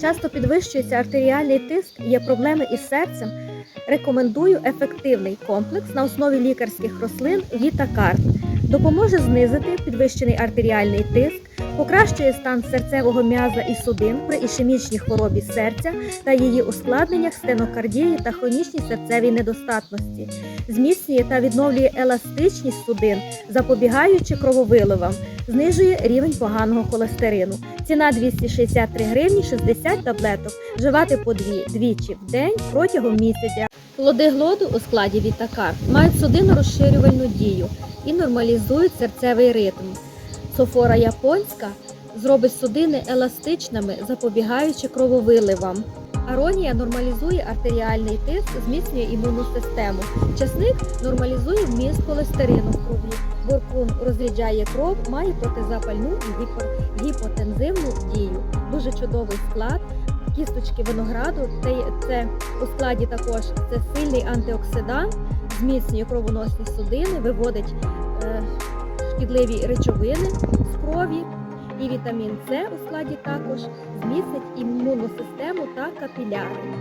часто підвищується артеріальний тиск, є проблеми із серцем. Рекомендую ефективний комплекс на основі лікарських рослин Вітакарт. Допоможе знизити підвищений артеріальний тиск, покращує стан серцевого м'яза і судин при ішемічній хворобі серця та її ускладненнях стенокардії та хронічній серцевій недостатності, зміцнює та відновлює еластичність судин, запобігаючи крововиливам, знижує рівень поганого холестерину. Ціна 263 гривні 60 таблеток. Вживати по дві двічі в день протягом місяця. Плоди глоду у складі Вітакар мають судинно-розширювальну дію і нормалізують серцевий ритм. Софора японська зробить судини еластичними, запобігаючи крововиливам. Аронія нормалізує артеріальний тиск, зміцнює імунну систему. Часник нормалізує вміст холестерину в крові. Буркун розріджає кров, має протизапальну і гіпо- гіпотензивну дію. Дуже чудовий склад. Кісточки винограду це, це у складі також це сильний антиоксидант, зміцнює кровоносні судини, виводить е, шкідливі речовини з крові. І вітамін С у складі також зміцнить імунну систему та капіляри.